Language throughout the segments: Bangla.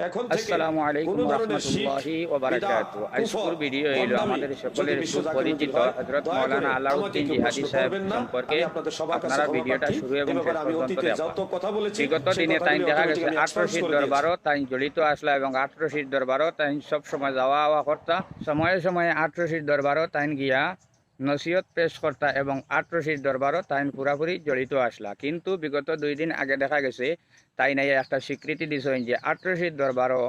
এখন আসসালামু আলাইকুম ধরনের ওয়া বারাকাতুহু। আজকের ভিডিও হলো আমাদের সকলের সুপরিচিত হযরত মাওলানা আলাউদ্দিন জিহাদি সাহেব সম্পর্কে আপনারা ভিডিওটা শুরু এবং শেষ পর্যন্ত দেখুন। কথা বলেছি, বিগত দিনে তাই দেখা গেছে আটরশির দরবারও তাই জড়িত আসলা এবং আটরশির দরবারও তাই সব সময় যাওয়া আওয়া করতা। সময়ে সময়ে আটরশির দরবারও তাই গিয়া নসিহত পেশ করতা এবং আটরশির দরবারও তাই পুরাপুরি জড়িত আসলা কিন্তু বিগত দুই দিন আগে দেখা গেছে তাই নাই একটা স্বীকৃতি দিছেন যে আটরশির দরবারও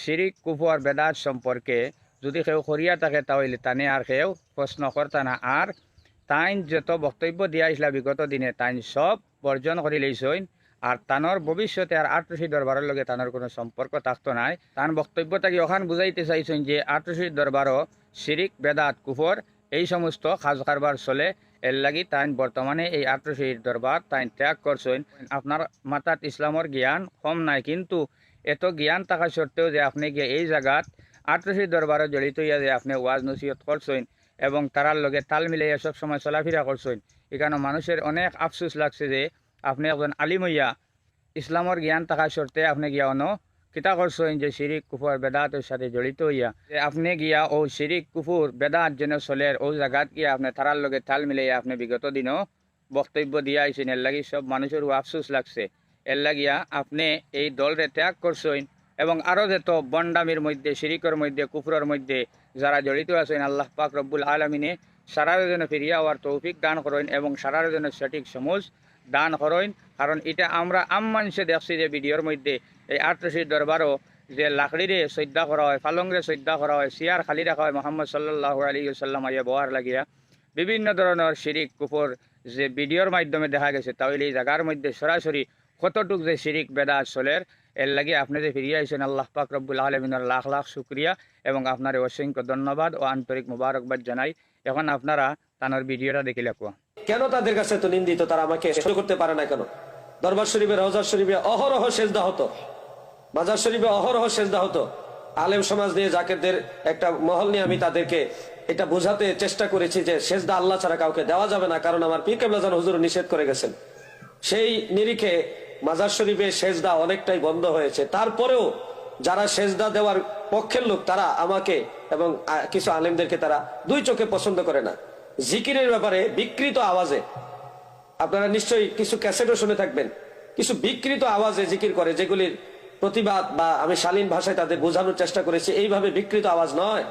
শিরিক কুফর বেদাত সম্পর্কে যদি কেউ করিয়া থাকে তাহলে তানে আর কেউ প্রশ্ন করতা না। আর তাইন যত বক্তব্য দিয়া আসলা বিগত দিনে, তাইন সব বর্জন করে লইছইন আর তানোর ভবিষ্যতে আর আটরশি দরবারের লগে তানোর কোনো সম্পর্ক থাকতো নাই। তান বক্তব্য তাকে ওখান বুঝাইতে চাইছেন যে আটরশি দরবারও শিরিক বেদাত কুফর এই সমস্ত কাজ কারবার চলে। এর লাগি তাইন বর্তমানে এই আটরশির দরবার তাইন ত্যাগ করছেন। আপনার মাতাত ইসলামর জ্ঞান কম নাই, কিন্তু এত জ্ঞান থাকা সত্ত্বেও যে আপনি গিয়ে এই জায়গাত আটরশি দরবারে জড়িত হইয়া যে আপনি ওয়াজ নসিহত করছেন এবং তারার লগে তাল মিলাইয়া সব সময় চলাফেরা করছেন এখানে মানুষের অনেক আফসোস লাগছে যে আপনি একজন আলিম হইয়া ইসলামর জ্ঞান থাকা সত্ত্বে আপনি গিয়া অন কিতা করছেন যে শিরিক, কুফর বেদাতের সাথে জড়িত হইয়া, যে আপনি গিয়া, ও শিরিক, কুফুর, বেদাত যেন চলের, ও জায়গাত গিয়া আপনি তারার লগে তাল মিলাইয়া আপনি বিগত দিনও বক্তব্য দিয়া আইছেন এর লাগি সব মানুষেরও আফসোস লাগছে। এর লাগিয়া আপনি এই দলরে ত্যাগ করছেন এবং আরও যত বন্ডামির মধ্যে, শিরিকর মধ্যে, কুফরের মধ্যে যারা জড়িত আছেন, আল্লাহ পাক রব্বুল আলমিনে সারার জন্য ফিরিয়া হওয়ার তৌফিক দান করেন এবং সারার জন্য সঠিক সমুজ দান করেন কারণ এটা আমরা আম দেখছি যে ভিডিওর মধ্যে এই আটরশির দরবারও যে লাকড়িরে শ্রদ্ধা করা হয়, ফালংরে শ্রদ্ধা করা হয় সিয়ার খালি রাখা হয় মোহাম্মদ সাল্লাহ আলী সাল্লাম আইয়া বহার লাগিয়া। বিভিন্ন ধরনের শিরিক, কুফর যে ভিডিওর মাধ্যমে দেখা গেছে, তাহলে এই জায়গার মধ্যে সরাসরি কতটুক যে শিরিক বেদা চলের, এর লাগে আপনি যে ফিরিয়ে আইসেন আল্লাহ পাক রব্বুল আলমিনের লাখ লাখ শুক্রিয়া এবং আপনার অসংখ্য ধন্যবাদ ও আন্তরিক মুবারকবাদ জানাই। এখন আপনারা তানোর ভিডিওটা দেখিলে কোয়া কেন তাদের কাছে তো নিন্দিত? তারা আমাকে সহ্য করতে পারে না কেন? দরবার শরীফে রওজার শরীফে অহরহ সেজদা হতো। মাজার শরীফে অহরহ সেজদা হতো। আলেম সমাজ নিয়ে জাকেরদের একটা মহল নিয়ে আমি তাদেরকে এটা বোঝাতে চেষ্টা করেছি যে সেজদা আল্লাহ ছাড়া কাউকে দেওয়া যাবে না, কারণ আমার পীর কেবলাজান হুজুর নিষেধ করে গেছেন। সেই নিরিখে মাজার শরীফে সেজদা অনেকটাই বন্ধ হয়েছে। তারপরেও যারা সেজদা দেওয়ার পক্ষের লোক, তারা আমাকে এবং কিছু আলেমদেরকে তারা দুই চোখে পছন্দ করে না। জিকিরের ব্যাপারে বিকৃত আওয়াজে। আপনারা নিশ্চয়ই কিছু ক্যাসেটও শুনে থাকবেন। কিছু বিকৃত আওয়াজে জিকির করে, যেগুলির প্রতিবাদ বা আমি শালীন ভাষায় তাদের বোঝানোর চেষ্টা করেছি, এইভাবে বিকৃত আওয়াজ নয়।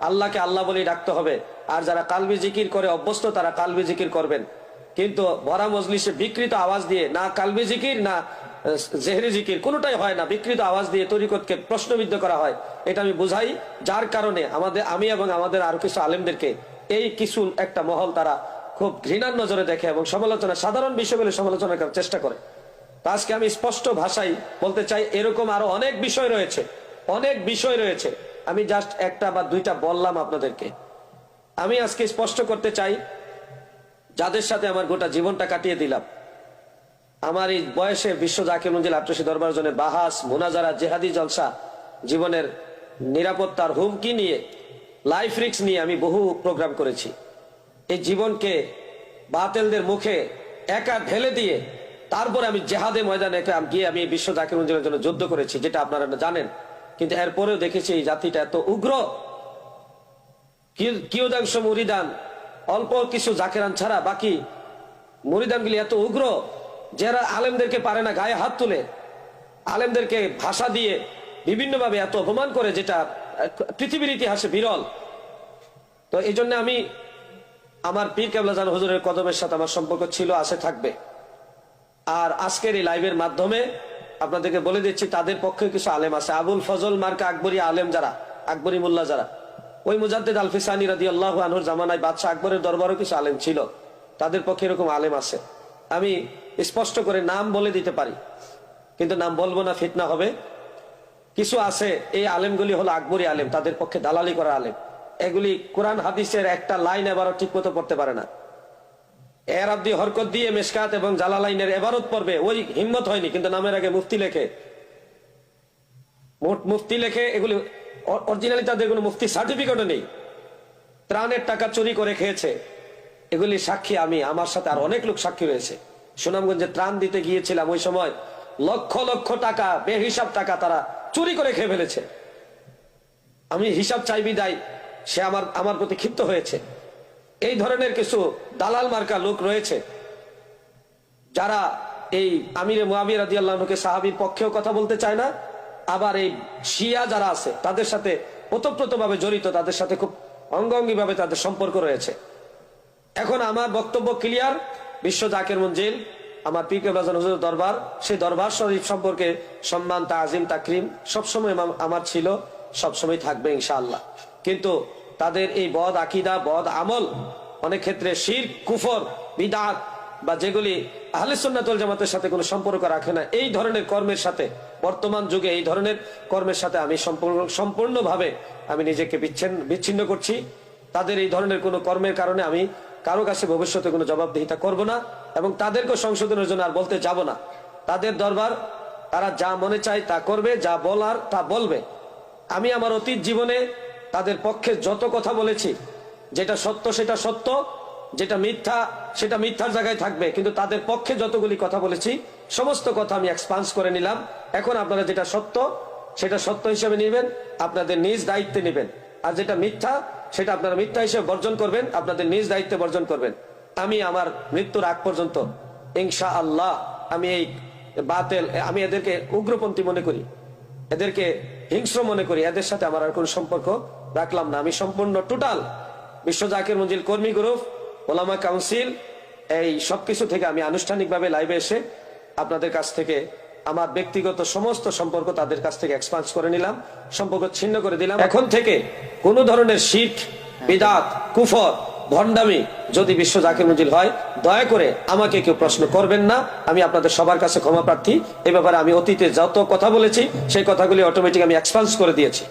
আল্লাহকে আল্লাহ বলেই ডাকতে হবে। আর যারা কালবি জিকির করে, অভ্যস্ত, তারা কালবি জিকির করবেন। কিন্তু ভরা মজলিসে বিকৃত আওয়াজ দিয়ে, না কালবি জিকির, না জেহরি জিকির, কোনোটাই হয় না। বিকৃত আওয়াজ দিয়ে তরিকতকে প্রশ্নবিদ্ধ করা হয়। এটা আমি বুঝাই, যার কারণে আমাদের, আমি এবং আমাদের আরও কিছু আলেমদেরকে এই কিছু একটা মহল তারা খুব ঘৃণার নজরে দেখে এবং সমালোচনা, সাধারণ বিষয় বলে সমালোচনা করার চেষ্টা করে। আজকে আমি স্পষ্ট ভাষায় বলতে চাই, এরকম আরও অনেক বিষয় রয়েছে, অনেক বিষয় রয়েছে। আমি জাস্ট একটা বা দুইটা বললাম আপনাদেরকে। আমি আজকে স্পষ্ট করতে চাই, যাদের সাথে আমার গোটা জীবনটা কাটিয়ে দিলাম, আমার এই বয়সে বিশ্ব জাকির মঞ্জিল আট্রসি দরবার জন্য বাহাস, মোনাজারা, জেহাদি জলসা, জীবনের নিরাপত্তার হুমকি নিয়ে লাইফ রিক্স নিয়ে আমি বহু প্রোগ্রাম করেছি। এই জীবনকে বাতেলদের মুখে একা ঢেলে দিয়ে তারপরে আমি জেহাদে ময়দানে গিয়ে আমি বিশ্ব জাকির মঞ্জিলের জন্য যুদ্ধ করেছি, যেটা আপনারা জানেন। কিন্তু এরপরেও দেখেছি এই জাতিটা এত উগ্র। কিয়দাংশ মুরিদান, অল্প কিছু জাকেরান ছাড়া বাকি মুরিদানগুলি এত উগ্র, যারা আলেমদেরকে পারে না, গায়ে হাত তুলে, আলেমদেরকে ভাষা দিয়ে বিভিন্নভাবে এত অপমান করে, যেটা পৃথিবীর ইতিহাসে বিরল। তো এই জন্য আমি আমার পীর কেবলাজান হুজুরের কদমের সাথে আমার সম্পর্ক ছিল আছে থাকবে। আর আজকের এই লাইভের মাধ্যমে আপনাদেরকে বলে দিচ্ছি, তাদের পক্ষে কিছু আলেম আছে। আবুল ফজল, মার্কা আকবরী আলেম যারা, আকবরী মোল্লা যারা, ওই মুজাদ্দিদ আলফিসানি রাদি আল্লাহ আনহুর জামানায় বাদশাহ আকবরের দরবারও কিছু আলেম ছিল। তাদের পক্ষে এরকম আলেম আছে। আমি স্পষ্ট করে নাম বলে দিতে পারি, কিন্তু নাম বলব না, ফিতনা হবে। কিছু আছে, এই আলেমগুলি হলো আকবরী আলেম, তাদের পক্ষে দালালি করা আলেম। এগুলি কোরআন, হাদিসের একটা লাইন এবারও ঠিক মতো পড়তে পারে না। এর আব্দি হরকত দিয়ে মেসকাত এবং জালালাইনের এবারত পড়বে, ওই হিম্মত হয়নি, কিন্তু নামের আগে মুফতি লেখে। মুফতি লেখে, এগুলি অরিজিনালি তাদের কোনো মুফতি সার্টিফিকেটও নেই। ত্রাণের টাকা চুরি করে খেয়েছে। এগুলি সাক্ষী আমি, আমার সাথে আর অনেক লোক সাক্ষী রয়েছে। সুনামগঞ্জে ত্রাণ দিতে গিয়েছিলাম ওই সময় লক্ষ লক্ষ টাকা, বেহিসাব টাকা তারা চুরি করে খেয়ে ফেলেছে। আমি হিসাব চাইবি বিদায় সে আমার আমার প্রতি ক্ষিপ্ত হয়েছে। এই ধরনের কিছু দালাল মার্কা লোক রয়েছে, যারা এই আমিরে মুয়াবির রাজি আল্লাহকে সাহাবির পক্ষেও কথা বলতে চায় না, আবার এই শিয়া যারা আছে, তাদের সাথে ওতপ্রোতভাবে জড়িত, তাদের সাথে খুব অঙ্গাঙ্গি ভাবে তাদের সম্পর্ক রয়েছে। এখন আমার বক্তব্য ক্লিয়ার বিশ্ব জাকের মঞ্জিল আমার পি কে রাজান হুজুর দরবার, সেই দরবার শরীফ সম্পর্কে সম্মান তা তাজিম, তাকরিম সবসময় আমার ছিল, সবসময় থাকবে ইনশাআল্লাহ। কিন্তু তাদের এই বদ আকিদা, বদ আমল অনেক ক্ষেত্রে শির কুফর, বিদাত বা যেগুলি আহলে জামাতের সাথে কোনো সম্পর্ক রাখে না, এই ধরনের কর্মের সাথে, বর্তমান যুগে এই ধরনের কর্মের সাথে আমি সম্পূর্ণ সম্পূর্ণভাবে আমি নিজেকে বিচ্ছিন্ন বিচ্ছিন্ন করছি। তাদের এই ধরনের কোনো কর্মের কারণে আমি কারও কাছে ভবিষ্যতে কোনো জবাবদিহিতা করব না। এবং তাদেরকে সংশোধনের জন্য আর বলতে যাব না। তাদের দরবার, তারা যা মনে চায় তা করবে, যা বলার তা বলবে। আমি আমার অতীত জীবনে তাদের পক্ষে যত কথা বলেছি, যেটা সত্য সেটা সত্য, যেটা মিথ্যা সেটা মিথ্যার জায়গায় থাকবে। কিন্তু তাদের পক্ষে যতগুলি কথা বলেছি, সমস্ত কথা আমি এক্সপান্স করে নিলাম। এখন আপনারা যেটা সত্য, সেটা সত্য হিসেবে নেবেন, আপনাদের নিজ দায়িত্বে নেবেন। আর যেটা মিথ্যা, সেটা আপনারা মিথ্যা হিসেবে বর্জন করবেন, আপনাদের নিজ দায়িত্বে বর্জন করবেন। আমি আমার মৃত্যুর আগ পর্যন্ত ইনশা আল্লাহ আমি এই বাতেল, আমি এদেরকে উগ্রপন্থী মনে করি, এদেরকে হিংস্র মনে করি, এদের সাথে আমার আর কোনো সম্পর্ক রাখলাম না। আমি সম্পূর্ণ টোটাল বিশ্ব জাকির মঞ্জিল কর্মী গ্রুপ ওলামা কাউন্সিল এই সবকিছু থেকে আমি আনুষ্ঠানিকভাবে লাইভে এসে আপনাদের কাছ থেকে আমার ব্যক্তিগত সমস্ত সম্পর্ক তাদের কাছ থেকে এক্সপান্স করে নিলাম, সম্পর্ক ছিন্ন করে দিলাম। এখন থেকে কোন ধরনের শিখ বিদাত, কুফর ভণ্ডামি যদি বিশ্ব জাকির মঞ্জিল হয়, দয়া করে আমাকে কেউ প্রশ্ন করবেন না। আমি আপনাদের সবার কাছে ক্ষমা প্রার্থী। এ ব্যাপারে আমি অতীতে যত কথা বলেছি, সেই কথাগুলি অটোমেটিক আমি এক্সপান্স করে দিয়েছি।